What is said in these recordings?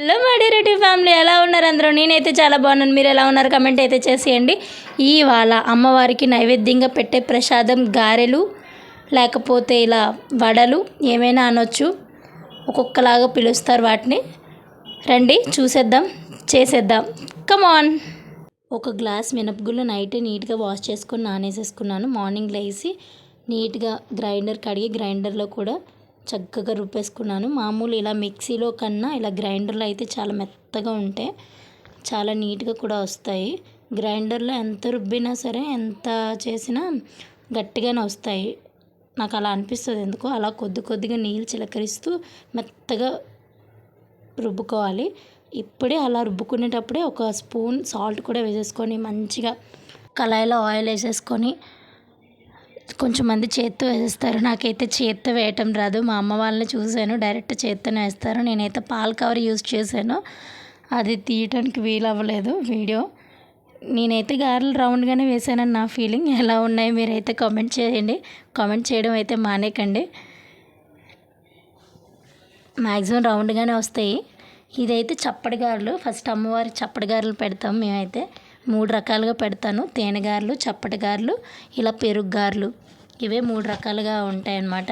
Hello మాడిరెడ్డి family ఎలా ఉన్నారు అందరూ? నేనైతే చాలా బాగున్నాను. మీరు ఎలా ఉన్నారు? కమెంట్ అయితే చేసేయండి. ఇవాళ అమ్మవారికి నైవేద్యంగా పెట్టే ప్రసాదం గారెలు లేకపోతే ఇలా వడలు ఏమైనా అనొచ్చు. ఒక్కొక్కలాగా పిలుస్తారు వాటిని. రండి చూసేద్దాం చేసేద్దాం. కమాన్ ఒక గ్లాస్ మినపగుళ్ళు నైట్ నీట్గా వాష్ చేసుకొని నానేసేసుకున్నాను. మార్నింగ్ లేసి నీట్గా గ్రైండర్ కడిగి గ్రైండర్లో కూడా చక్కగా రుబ్బేసుకున్నాను. మామూలు ఇలా మిక్సీలో కన్నా ఇలా గ్రైండర్లో అయితే చాలా మెత్తగా ఉంటాయి చాలా నీట్గా కూడా వస్తాయి. గ్రైండర్లో ఎంత రుబ్బినా సరే ఎంత చేసినా గట్టిగానే వస్తాయి. నాకు అలా అనిపిస్తుంది ఎందుకో అలా కొద్ది కొద్దిగా నీళ్ళు చిలకరిస్తూ మెత్తగా రుబ్బుకోవాలి. ఇప్పుడే అలా రుబ్బుకునేటప్పుడే ఒక స్పూన్ సాల్ట్ కూడా వేసేసుకొని మంచిగా కళాయిలో ఆయిల్ వేసేసుకొని కొంచెం మంది చేత్తో వేస్తారు నాకైతే చేత్తో వేయటం రాదు. మా అమ్మ వాళ్ళని చూశాను. డైరెక్ట్ చేత్తోనే వేస్తారు. నేనైతే పాల్ కవర్ యూజ్ చేశాను. అది తీయటానికి వీలు అవ్వలేదు వీడియో. నేనైతే గారెలు రౌండ్గానే వేసానని నా ఫీలింగ్. ఎలా ఉన్నాయి మీరైతే కామెంట్ చేయండి. కామెంట్ చేయడం అయితే మానేకండి. మ్యాక్సిమం రౌండ్గానే వస్తాయి. ఇదైతే చప్పటి గారెలు. ఫస్ట్ అమ్మవారి చప్పటి గారెలు పెడతాం మేమైతే. మూడు రకాలుగా పెడతాను. తేనె గారెలు చప్పటి గారెలు ఇలా పెరుగు గారెలు ఇవే మూడు రకాలుగా ఉంటాయి అన్నమాట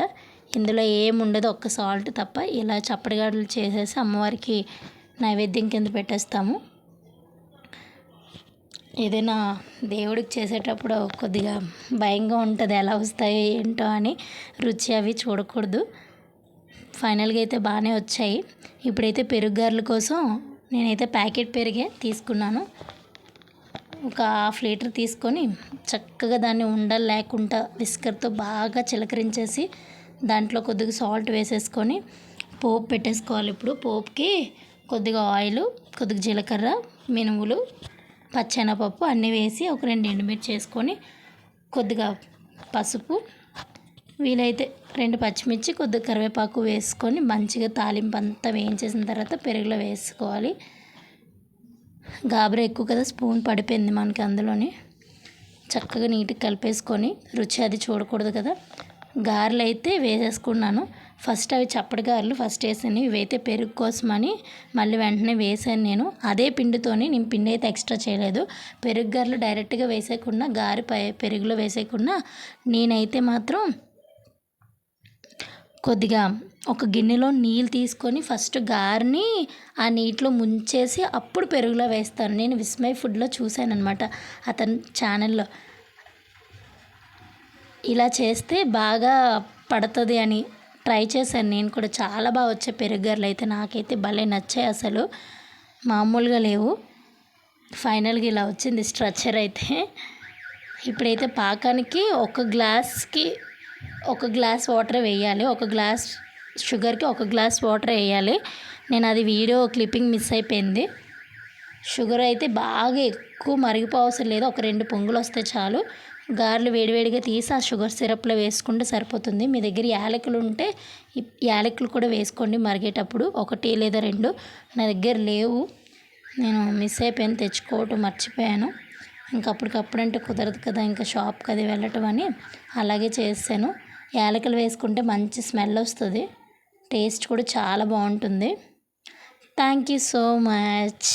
ఇందులో ఏముండదు ఉండదు ఒక్క సాల్ట్ తప్ప. ఇలా చప్పటి గారెలు చేసేసి అమ్మవారికి నైవేద్యం కింద పెట్టేస్తాము. ఏదైనా దేవుడికి చేసేటప్పుడు కొద్దిగా భయంగా ఉంటుంది ఎలా వస్తాయి ఏంటో అని రుచి అవి చూడకూడదు. ఫైనల్గా అయితే బాగానే వచ్చాయి. ఇప్పుడైతే పెరుగు గారెల కోసం నేనైతే ప్యాకెట్ పెరిగే తీసుకున్నాను. ఒక హాఫ్ లీటర్ తీసుకొని చక్కగా దాన్ని ఉండలు లేకుండా విస్కర్తో బాగా చిలకరించేసి దాంట్లో కొద్దిగా సాల్ట్ వేసేసుకొని పోపు పెట్టేసుకోవాలి ఇప్పుడు. పోపుకి కొద్దిగా ఆయిల్ కొద్దిగా జీలకర్ర మినుములు పచ్చెనపప్పు అన్నీ వేసి ఒక రెండు ఎండుమిర్చి వేసుకొని కొద్దిగా పసుపు వీలైతే రెండు పచ్చిమిర్చి కొద్దిగా కరివేపాకు వేసుకొని మంచిగా తాలింపు అంతా వేయించేసిన తర్వాత పెరుగులో వేసుకోవాలి. గాబరా ఎక్కువ కదా స్పూన్ పడిపోయింది మనకి అందులోని. చక్కగా నీట్గా కలిపేసుకొని రుచి అది చూడకూడదు కదా. గారెలు అయితే వేసేసుకున్నాను. ఫస్ట్ అవి చప్పటి గారెలు ఫస్ట్ వేసాను ఇవైతే పెరుగు కోసమని మళ్ళీ వెంటనే వేసాను నేను. అదే పిండితోని నేను పిండి అయితే ఎక్స్ట్రా చేయలేదు. పెరుగు గారెలు డైరెక్ట్గా వేసేయకుండా గారె పై పెరుగులో వేసేయకుండా నేనైతే మాత్రం కొద్దిగా ఒక గిన్నెలో నీళ్ళు తీసుకొని ఫస్ట్ గారిని ఆ నీటిలో ముంచేసి అప్పుడు పెరుగులో వేస్తాను. నేను విస్మయ్ ఫుడ్లో చూశాను అనమాట అతని ఛానల్లో. ఇలా చేస్తే బాగా పడుతుంది అని ట్రై చేశాను నేను కూడా. చాలా బాగా వచ్చే పెరుగర్లు అయితే నాకైతే భలే నచ్చాయి అసలు. మామూలుగా లేవు. ఫైనల్గా ఇలా వచ్చింది స్ట్రక్చర్ అయితే. ఇప్పుడైతే పాకానికి ఒక గ్లాస్కి ఒక గ్లాస్ వాటర్ వేయాలి. ఒక గ్లాస్ షుగర్కి ఒక గ్లాస్ వాటర్ వేయాలి. నేను అది వీడియో క్లిప్పింగ్ మిస్ అయిపోయింది. షుగర్ అయితే బాగా ఎక్కువ మరిగిపోవసరం లేదు. ఒక రెండు పొంగులు వస్తే చాలు. గారెలు వేడివేడిగా తీసి ఆ షుగర్ సిరప్లో వేసుకుంటే సరిపోతుంది. మీ దగ్గర యాలకులు ఉంటే యాలకులు కూడా వేసుకోండి మరిగేటప్పుడు. ఒకటి లేదా రెండు నా దగ్గర లేవు. నేను మిస్ అయిపోయాను తెచ్చుకోవటం మర్చిపోయాను. ఇంకా అప్పటికప్పుడు అంటే కుదరదు కదా ఇంకా షాప్కి అది వెళ్ళటం అని అలాగే చేసాను యాలకులు వేసుకుంటే మంచి స్మెల్ వస్తుంది. టేస్ట్ కూడా చాలా బాగుంటుంది. Thank you so much